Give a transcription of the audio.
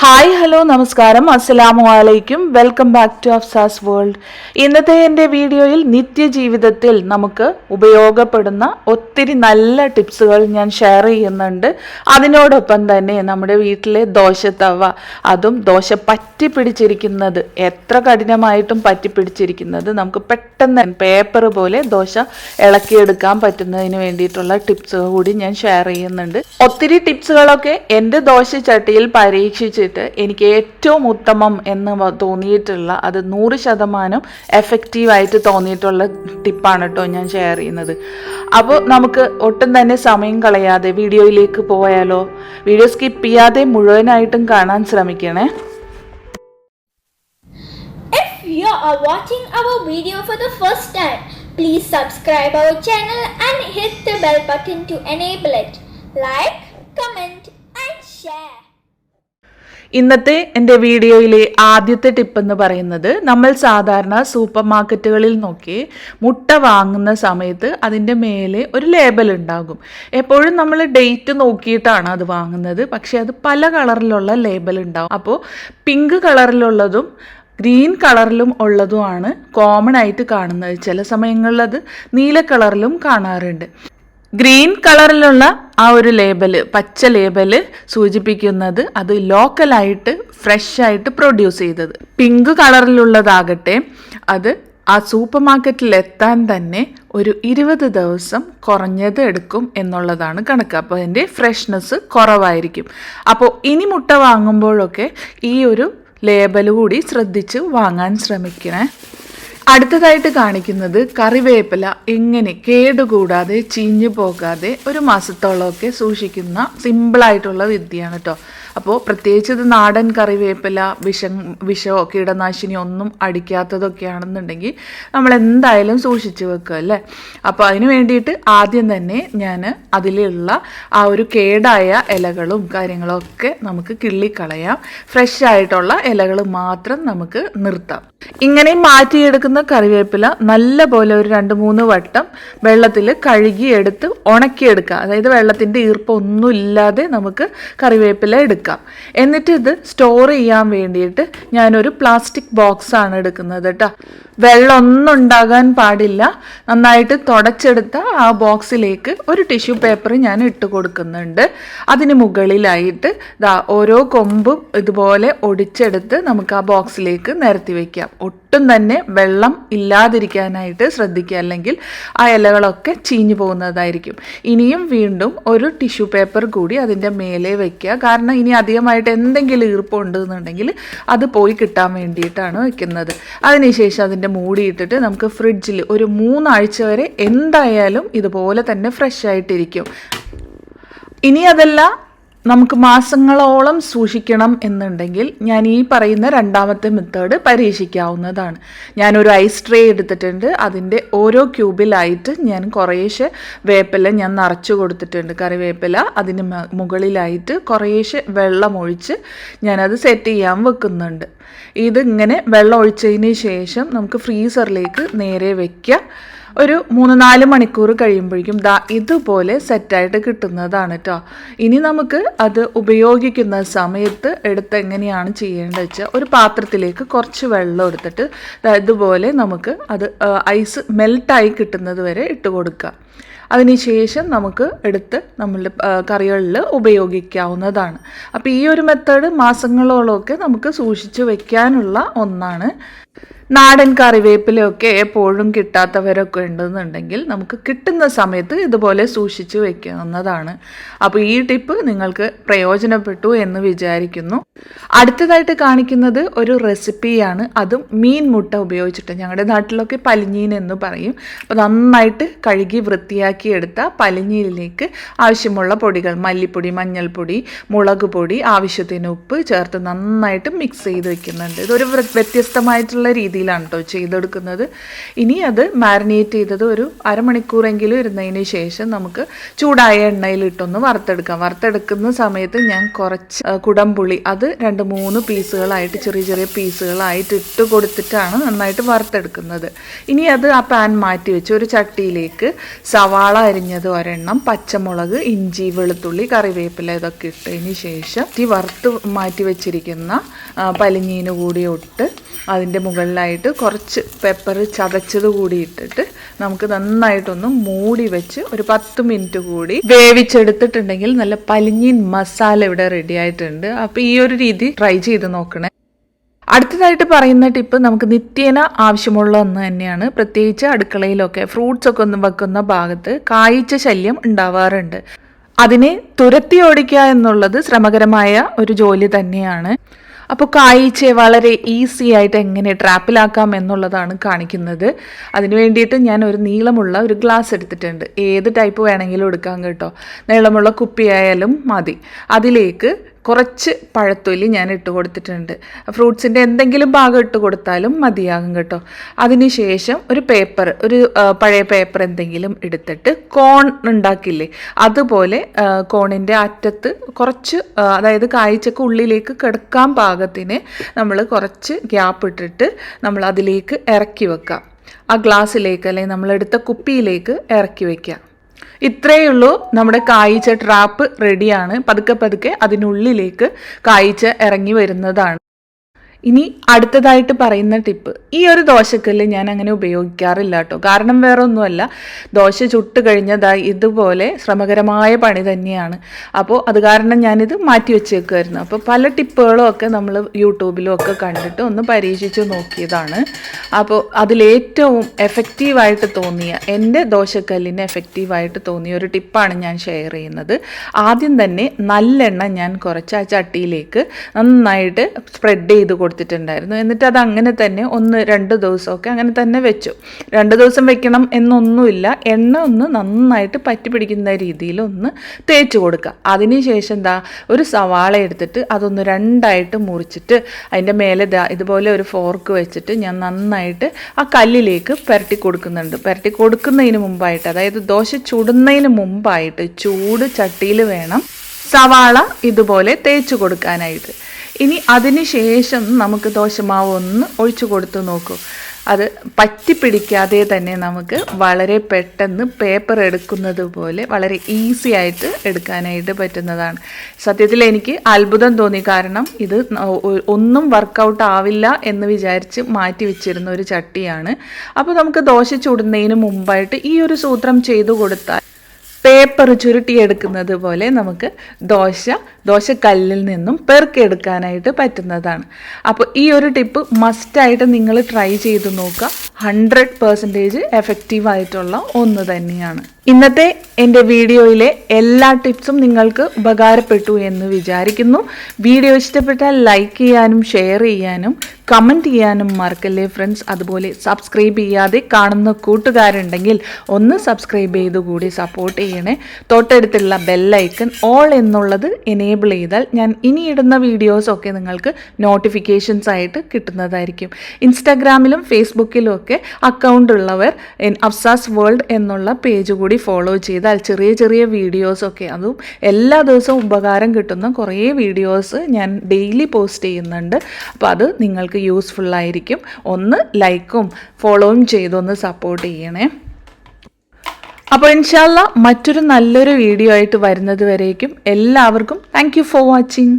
Hi hello നമസ്കാരം. അസ്സലാമു അലൈക്കും. Welcome back to Afsas world ഇന്നത്തെ എന്റെ വീഡിയോയിൽ നിത്യജീവിതത്തിൽ നമുക്ക് ഉപയോഗപ്പെടുന്ന ഒത്തിരി നല്ല ടിപ്സുകൾ ഞാൻ ഷെയർ ചെയ്യുന്നുണ്ട്. അതിനോടൊപ്പം തന്നെ നമ്മുടെ വീട്ടിലെ ദോശത്തവ അതും ദോശ പറ്റി പിടിച്ചിരിക്കുന്നത് എത്ര കഠിനമായിട്ടും പറ്റി പിടിച്ചിരിക്കുന്നത് നമുക്ക് പെട്ടെന്ന് പേപ്പർ പോലെ ദോശ ഇളക്കിയെടുക്കാൻ പറ്റുന്നതിന് വേണ്ടിയിട്ടുള്ള ടിപ്സുകൾ കൂടി ഞാൻ ഷെയർ ചെയ്യുന്നുണ്ട്. ഒത്തിരി ടിപ്സുകളൊക്കെ എന്റെ ദോശ ചട്ടിയിൽ പരീക്ഷിച്ചിട്ട് എനിക്ക് ഏറ്റവും ഉത്തമം എന്ന് തോന്നിയിട്ടുള്ള അത് നൂറ് ശതമാനം എഫക്റ്റീവായിട്ട് തോന്നിയിട്ടുള്ള ടിപ്പാണ് കേട്ടോ ഞാൻ ഷെയർ ചെയ്യുന്നത് അപ്പോൾ നമുക്ക് ഒട്ടും തന്നെ സമയം കളയാതെ വീഡിയോയിലേക്ക് പോയാലോ വീഡിയോ സ്കിപ്പ് ചെയ്യാതെ മുഴുവനായിട്ടും കാണാൻ ശ്രമിക്കണേ you are watching our video for the first time, please subscribe our channel and hit the bell button to enable it. Like, comment and share. ഇന്നത്തെ എന്റെ വീഡിയോയിലെ ആദ്യത്തെ ടിപ്പ് എന്ന് പറയുന്നത് നമ്മൾ സാധാരണ സൂപ്പർ മാർക്കറ്റുകളിൽ നോക്കി മുട്ട വാങ്ങുന്ന സമയത്ത് അതിന്റെ മേലെ ഒരു ലേബൽ ഉണ്ടാകും. എപ്പോഴും നമ്മൾ ഡേറ്റ് നോക്കിയിട്ടാണ് അത് വാങ്ങുന്നത്. പക്ഷേ അത് പല കളറിലുള്ള ലേബൽ ഉണ്ടാകും അപ്പോൾ പിങ്ക് കളറിലുള്ളതും ഗ്രീൻ കളറിലും ഉള്ളതുമാണ് കോമൺ ആയിട്ട് കാണുന്നത്. ചില സമയങ്ങളിൽ അത് നീല കളറിലും കാണാറുണ്ട്. ഗ്രീൻ കളറിലുള്ള ആ ഒരു ലേബൽ പച്ച ലേബൽ സൂചിപ്പിക്കുന്നത് അത് ലോക്കലായിട്ട് ഫ്രഷ് ആയിട്ട് പ്രൊഡ്യൂസ് ചെയ്തത്. പിങ്ക് കളറിലുള്ളതാകട്ടെ അത് ആ സൂപ്പർ മാർക്കറ്റിൽ എത്താൻ തന്നെ ഒരു ഇരുപത് ദിവസം കുറഞ്ഞത് എടുക്കും എന്നുള്ളതാണ് കണക്ക്. അപ്പോൾ അതിന്റെ ഫ്രഷ്നെസ് കുറവായിരിക്കും. അപ്പോൾ ഇനി മുട്ട വാങ്ങുമ്പോഴൊക്കെ ഈ ഒരു ലേബൽ കൂടി ശ്രദ്ധിച്ച് വാങ്ങാൻ ശ്രമിക്കണേ. അടുത്തതായിട്ട് കാണിക്കുന്നത് കറിവേപ്പില എങ്ങനെ കേടുകൂടാതെ ചീഞ്ഞു പോകാതെ ഒരു മാസത്തോളമൊക്കെ സൂക്ഷിക്കുന്ന സിമ്പിളായിട്ടുള്ള വിദ്യയാണ് കേട്ടോ അപ്പോൾ പ്രത്യേകിച്ച് ഇത് നാടൻ കറിവേപ്പില വിഷ വിഷമോ കീടനാശിനി ഒന്നും അടിക്കാത്തതൊക്കെ ആണെന്നുണ്ടെങ്കിൽ നമ്മൾ എന്തായാലും സൂക്ഷിച്ചു വെക്കുക അല്ലേ? അപ്പോൾ അതിന് വേണ്ടിയിട്ട് ആദ്യം തന്നെ ഞാൻ അതിലുള്ള ആ ഒരു കേടായ ഇലകളും കാര്യങ്ങളൊക്കെ നമുക്ക് കിള്ളിക്കളയാം. ഫ്രഷ് ആയിട്ടുള്ള ഇലകൾ മാത്രം നമുക്ക് നിർത്താം. ഇങ്ങനെ മാറ്റിയെടുക്കുന്ന കറിവേപ്പില നല്ല പോലെ ഒരു രണ്ട് മൂന്ന് വട്ടം വെള്ളത്തിൽ കഴുകി കഴുകിയെടുത്ത് ഉണക്കിയെടുക്കുക. അതായത് വെള്ളത്തിന്റെ ഈർപ്പം ഇല്ലാതെ നമുക്ക് കറിവേപ്പില എടുക്കാം. എന്നിട്ട് ഇത് സ്റ്റോർ ചെയ്യാൻ വേണ്ടിയിട്ട് ഞാനൊരു പ്ലാസ്റ്റിക് ബോക്സാണ് എടുക്കുന്നത് കേട്ടോ. വെള്ളം ഒന്നും ഉണ്ടാകാൻ പാടില്ല. നന്നായിട്ട് തുടച്ചെടുത്ത ആ ബോക്സിലേക്ക് ഒരു ടിഷ്യൂ പേപ്പർ ഞാൻ ഇട്ട് കൊടുക്കുന്നുണ്ട്. അതിന് മുകളിലായിട്ട് ദാ ഓരോ കൊമ്പും ഇതുപോലെ ഒടിച്ചെടുത്ത് നമുക്ക് ആ ബോക്സിലേക്ക് നിരത്തി വയ്ക്കാം ഒട്ടും തന്നെ വെള്ളം ഇല്ലാതിരിക്കാനായിട്ട് ശ്രദ്ധിക്കുക. അല്ലെങ്കിൽ ആ ഇലകളൊക്കെ ചീഞ്ഞു പോകുന്നതായിരിക്കും. ഇനിയും വീണ്ടും ഒരു ടിഷ്യൂ പേപ്പർ കൂടി അതിന്റെ മേലെ വയ്ക്കുക കാരണം ഇനി അധികമായിട്ട് എന്തെങ്കിലും ഈർപ്പം ഉണ്ടെന്നുണ്ടെങ്കിൽ അത് പോയി കിട്ടാൻ വേണ്ടിയിട്ടാണ് വെക്കുന്നത്. അതിനുശേഷം അതിന്റെ മൂടിയിട്ടിട്ട് നമുക്ക് ഫ്രിഡ്ജിൽ ഒരു മൂന്നാഴ്ച വരെ എന്തായാലും ഇതുപോലെ തന്നെ ഫ്രഷ് ആയിട്ടിരിക്കും. ഇനി അതല്ല നമുക്ക് മാസങ്ങളോളം സൂക്ഷിക്കണം എന്നുണ്ടെങ്കിൽ ഞാൻ ഈ പറയുന്ന രണ്ടാമത്തെ മെത്തേഡ് പരീക്ഷിക്കാവുന്നതാണ്. ഞാനൊരു ഐസ് ട്രേ എടുത്തിട്ടുണ്ട്. അതിന്റെ ഓരോ ക്യൂബിലായിട്ട് ഞാൻ കുറേശ്ശെ വേപ്പില ഞാൻ നിറച്ചു കൊടുത്തിട്ടുണ്ട്. കറിവേപ്പില അതിന് മുകളിലായിട്ട് കുറേശ്ശെ വെള്ളം ഒഴിച്ച് ഞാനത് സെറ്റ് ചെയ്യാൻ വെക്കുന്നുണ്ട്. ഇതിങ്ങനെ വെള്ളം ഒഴിച്ചതിന് ശേഷം നമുക്ക് ഫ്രീസറിലേക്ക് നേരെ വയ്ക്കുക ഒരു മൂന്ന് നാല് മണിക്കൂർ കഴിയുമ്പോഴേക്കും ദാ ഇതുപോലെ സെറ്റായിട്ട് കിട്ടുന്നതാണ് കേട്ടോ ഇനി നമുക്ക് അത് ഉപയോഗിക്കുന്ന സമയത്ത് എടുത്ത് എങ്ങനെയാണ് ചെയ്യേണ്ടത് വെച്ചാൽ ഒരു പാത്രത്തിലേക്ക് കുറച്ച് വെള്ളം എടുത്തിട്ട് ഇതുപോലെ നമുക്ക് അത് ഐസ് മെൽട്ടായി കിട്ടുന്നത് വരെ ഇട്ട് കൊടുക്കുക. അതിനുശേഷം നമുക്ക് എടുത്ത് നമ്മളുടെ കറികളിൽ ഉപയോഗിക്കാവുന്നതാണ്. അപ്പോൾ ഈ ഒരു മെത്തേഡ് മാസങ്ങളോളമൊക്കെ നമുക്ക് സൂക്ഷിച്ച് വെക്കാനുള്ള ഒന്നാണ്. നാടൻ കറിവേപ്പിലയൊക്കെ എപ്പോഴും കിട്ടാത്തവരൊക്കെ ഉണ്ടെന്നുണ്ടെങ്കിൽ നമുക്ക് കിട്ടുന്ന സമയത്ത് ഇതുപോലെ സൂക്ഷിച്ച് വെക്കാവുന്നതാണ്. അപ്പോൾ ഈ ടിപ്പ് നിങ്ങൾക്ക് പ്രയോജനപ്പെട്ടു എന്ന് വിചാരിക്കുന്നു. അടുത്തതായിട്ട് കാണിക്കുന്നത് ഒരു റെസിപ്പിയാണ്. അതും മീൻ മുട്ട ഉപയോഗിച്ചിട്ട്. ഞങ്ങളുടെ നാട്ടിലൊക്കെ പലിഞ്ഞീൻ എന്ന് പറയും. അപ്പോൾ നന്നായിട്ട് കഴുകി വൃത്തിയാക്കി എടുത്ത പലിഞ്ഞീനിലേക്ക് ആവശ്യമുള്ള പൊടികൾ മല്ലിപ്പൊടി മഞ്ഞൾപ്പൊടി മുളക് പൊടി ആവശ്യത്തിന് ഉപ്പ് ചേർത്ത് നന്നായിട്ട് മിക്സ് ചെയ്ത് വെക്കുന്നുണ്ട്. ഇതൊരു വ്യത്യസ്തമായിട്ടുള്ള രീതിയിൽ രീതിയിലാണ് കേട്ടോ ചെയ്തെടുക്കുന്നത്. ഇനി അത് മാരിനേറ്റ് ചെയ്തത് ഒരു അരമണിക്കൂറെങ്കിലും ഇരുന്നതിന് ശേഷം നമുക്ക് ചൂടായ എണ്ണയിലിട്ടൊന്ന് വറുത്തെടുക്കാം. വറുത്തെടുക്കുന്ന സമയത്ത് ഞാൻ കുറച്ച് കുടംപുളി അത് രണ്ട് മൂന്ന് പീസുകളായിട്ട് ചെറിയ ചെറിയ പീസുകളായിട്ട് ഇട്ട് കൊടുത്തിട്ടാണ് നന്നായിട്ട് വറുത്തെടുക്കുന്നത്. ഇനി അത് ആ പാൻ മാറ്റി വെച്ച് ഒരു ചട്ടിയിലേക്ക് സവാള അരിഞ്ഞത് ഒരെണ്ണം പച്ചമുളക് ഇഞ്ചി വെളുത്തുള്ളി കറിവേപ്പില ഇതൊക്കെ ഇട്ടതിന് ശേഷം ഈ വറുത്ത് മാറ്റി വെച്ചിരിക്കുന്ന പലിഞ്ഞീന് കൂടി ഇട്ട് അതിന്റെ മുകളിലായിട്ട് കുറച്ച് പെപ്പർ ചതച്ചത് കൂടി ഇട്ടിട്ട് നമുക്ക് നന്നായിട്ടൊന്ന് മൂടി വെച്ച് ഒരു പത്ത് മിനിറ്റ് കൂടി വേവിച്ചെടുത്തിട്ടുണ്ടെങ്കിൽ നല്ല പലിഞ്ഞീൻ മസാല ഇവിടെ റെഡി ആയിട്ടുണ്ട്. അപ്പോൾ ഈ ഒരു രീതി ട്രൈ ചെയ്ത് നോക്കണേ. അടുത്തതായിട്ട് പറയുന്ന ടിപ്പ് നമുക്ക് നിത്യേന ആവശ്യമുള്ള ഒന്ന് തന്നെയാണ്. പ്രത്യേകിച്ച് അടുക്കളയിലൊക്കെ ഫ്രൂട്ട്സ് ഒക്കെ ഒന്ന് വെക്കുന്ന ഭാഗത്ത് കായ്ച്ച ശല്യം ഉണ്ടാവാറുണ്ട്. അതിനെ തുരത്തി ഓടിക്കുക എന്നുള്ളത് ശ്രമകരമായ ഒരു ജോലി തന്നെയാണ്. അപ്പോൾ കായ്ച്ചയെ വളരെ ഈസി ആയിട്ട് എങ്ങനെ ട്രാപ്പിലാക്കാം എന്നുള്ളതാണ് കാണിക്കുന്നത്. അതിന് വേണ്ടിയിട്ട് ഞാൻ ഒരു നീളമുള്ള ഒരു ഗ്ലാസ് എടുത്തിട്ടുണ്ട്. ഏത് ടൈപ്പ് വേണമെങ്കിലും എടുക്കാം കേട്ടോ. നീളമുള്ള കുപ്പിയായാലും മതി. അതിലേക്ക് കുറച്ച് പഴത്തൊലി ഞാൻ ഇട്ട് കൊടുത്തിട്ടുണ്ട്. ഫ്രൂട്ട്സിന്റെ എന്തെങ്കിലും ഭാഗം ഇട്ട് കൊടുത്താലും മതിയാകും കേട്ടോ. അതിനുശേഷം ഒരു പേപ്പർ ഒരു പഴയ പേപ്പർ എന്തെങ്കിലും എടുത്തിട്ട് കോൺ ഉണ്ടാക്കില്ലേ? അതുപോലെ കോണിന്റെ അറ്റത്ത് കുറച്ച് അതായത് കായ്ച്ചക്ക് ഉള്ളിലേക്ക് കിടക്കാൻ പാകത്തിന് നമ്മൾ കുറച്ച് ഗ്യാപ്പ് ഇട്ടിട്ട് നമ്മൾ അതിലേക്ക് ഇറക്കി വെക്കാം ആ ഗ്ലാസ്സിലേക്ക് അല്ലെങ്കിൽ നമ്മളെടുത്ത കുപ്പിയിലേക്ക് ഇറക്കി വെക്കാം ഇത്രയേ ഉള്ളൂ. നമ്മുടെ കായ്ച്ച ട്രാപ്പ് റെഡിയാണ് പതുക്കെ പതുക്കെ അതിനുള്ളിലേക്ക് കായ്ച്ച ഇറങ്ങി വരുന്നതാണ്. ഇനി അടുത്തതായിട്ട് പറയുന്ന ടിപ്പ് ഈ ഒരു ദോശക്കല്ല് ഞാൻ അങ്ങനെ ഉപയോഗിക്കാറില്ല കേട്ടോ കാരണം വേറെ ഒന്നുമല്ല ദോശ ചുട്ട് കഴിഞ്ഞതായി ഇതുപോലെ ശ്രമകരമായ പണി തന്നെയാണ്. അപ്പോൾ അത് കാരണം ഞാനിത് മാറ്റി വെച്ചേക്കുമായിരുന്നു അപ്പോൾ പല ടിപ്പുകളും ഒക്കെ നമ്മൾ യൂട്യൂബിലും ഒക്കെ കണ്ടിട്ട് ഒന്ന് പരീക്ഷിച്ച് നോക്കിയതാണ്. അപ്പോൾ അതിലേറ്റവും എഫക്റ്റീവായിട്ട് തോന്നിയ എന്റെ ദോശക്കല്ലിന് എഫക്റ്റീവായിട്ട് തോന്നിയ ഒരു ടിപ്പാണ് ഞാൻ ഷെയർ ചെയ്യുന്നത്. ആദ്യം തന്നെ നല്ലെണ്ണ ഞാൻ കുറച്ച് ആ ചട്ടിയിലേക്ക് നന്നായിട്ട് സ്പ്രെഡ് ചെയ്ത് കൊടുത്തിട്ടുണ്ടായിരുന്നു. എന്നിട്ട് അത് അങ്ങനെ തന്നെ ഒന്ന് രണ്ട് ദിവസമൊക്കെ അങ്ങനെ തന്നെ വെച്ചു. രണ്ട് ദിവസം വെക്കണം എന്നൊന്നുമില്ല. എണ്ണ ഒന്ന് നന്നായിട്ട് പറ്റി പിടിക്കുന്ന രീതിയിൽ ഒന്ന് തേച്ച് കൊടുക്കുക. അതിനുശേഷം എന്താ ഒരു സവാള എടുത്തിട്ട് അതൊന്ന് രണ്ടായിട്ട് മുറിച്ചിട്ട് അതിന്റെ മേലെ ഇതുപോലെ ഒരു ഫോർക്ക് വെച്ചിട്ട് ഞാൻ നന്നായിട്ട് ആ കല്ലിലേക്ക് പുരട്ടി കൊടുക്കുന്നുണ്ട്. പുരട്ടി കൊടുക്കുന്നതിന് മുമ്പായിട്ട് അതായത് ദോശ ചുടുന്നതിന് മുമ്പായിട്ട് ചൂട് ചട്ടിയിൽ വേണം സവാള ഇതുപോലെ തേച്ച് കൊടുക്കാനായിട്ട്. ഇനി അതിന് ശേഷം നമുക്ക് ദോശമാവ് ഒന്ന് ഒഴിച്ചു കൊടുത്തു നോക്കൂ. അത് പറ്റിപ്പിടിക്കാതെ തന്നെ നമുക്ക് വളരെ പെട്ടെന്ന് പേപ്പർ എടുക്കുന്നത് പോലെ വളരെ ഈസി ആയിട്ട് എടുക്കാനായിട്ട് പറ്റുന്നതാണ്. സത്യത്തിൽ എനിക്ക് അത്ഭുതം തോന്നി. കാരണം ഇത് ഒന്നും വർക്കൗട്ട് ആവില്ല എന്ന് വിചാരിച്ച് മാറ്റി വെച്ചിരുന്ന ഒരു ചട്ടിയാണ്. അപ്പോൾ നമുക്ക് ദോശ ചുടുന്നതിന് മുമ്പായിട്ട് ഈ ഒരു സൂത്രം ചെയ്തു കൊടുത്താൽ പേപ്പർ ചുരുട്ടിയെടുക്കുന്നത് പോലെ നമുക്ക് ദോശ ദോശക്കല്ലിൽ നിന്നും പെറുക്കിയെടുക്കാനായിട്ട് പറ്റുന്നതാണ്. അപ്പോൾ ഈ ഒരു ടിപ്പ് മസ്റ്റായിട്ട് നിങ്ങൾ ട്രൈ ചെയ്ത് നോക്കുക. ഹൺഡ്രഡ് പെർസെന്റേജ് എഫക്റ്റീവായിട്ടുള്ള ഒന്ന് തന്നെയാണ്. ഇന്നത്തെ എന്റെ വീഡിയോയിലെ എല്ലാ ടിപ്സും നിങ്ങൾക്ക് ഉപകാരപ്പെട്ടു എന്ന് വിചാരിക്കുന്നു. വീഡിയോ ഇഷ്ടപ്പെട്ടാൽ ലൈക്ക് ചെയ്യാനും ഷെയർ ചെയ്യാനും കമന്റ് ചെയ്യാനും മറക്കല്ലേ ഫ്രണ്ട്സ്? അതുപോലെ സബ്സ്ക്രൈബ് ചെയ്യാതെ കാണുന്ന കൂട്ടുകാരുണ്ടെങ്കിൽ ഒന്ന് സബ്സ്ക്രൈബ് ചെയ്ത് കൂടി സപ്പോർട്ട് ചെയ്യണേ. തൊട്ടടുത്തുള്ള ബെല്ലൈക്കൺ ഓൾ എന്നുള്ളത് എനേബിൾ ചെയ്താൽ ഞാൻ ഇനി ഇടുന്ന വീഡിയോസൊക്കെ നിങ്ങൾക്ക് നോട്ടിഫിക്കേഷൻസ് ആയിട്ട് കിട്ടുന്നതായിരിക്കും. ഇൻസ്റ്റാഗ്രാമിലും ഫേസ്ബുക്കിലും ഒക്കെ അക്കൗണ്ട് ഉള്ളവർ അഫ്സാസ് വേൾഡ് എന്നുള്ള പേജ് കൂടി ഫോളോ ചെയ്താൽ ചെറിയ ചെറിയ വീഡിയോസൊക്കെ അതും എല്ലാ ദിവസവും ഉപകാരം കിട്ടുന്ന കുറേ വീഡിയോസ് ഞാൻ ഡെയിലി പോസ്റ്റ് ചെയ്യുന്നുണ്ട്. അപ്പോൾ അത് നിങ്ങൾക്ക് യൂസ്ഫുൾ ആയിരിക്കും. ഒന്ന് ലൈക്കും ഫോളോയും ചെയ്തൊന്ന് സപ്പോർട്ട് ചെയ്യണേ. അപ്പോൾ ഇൻഷാല്ല മറ്റൊരു നല്ലൊരു വീഡിയോ ആയിട്ട് വരുന്നത് വരേക്കും. എല്ലാവർക്കും താങ്ക് ഫോർ വാച്ചിങ്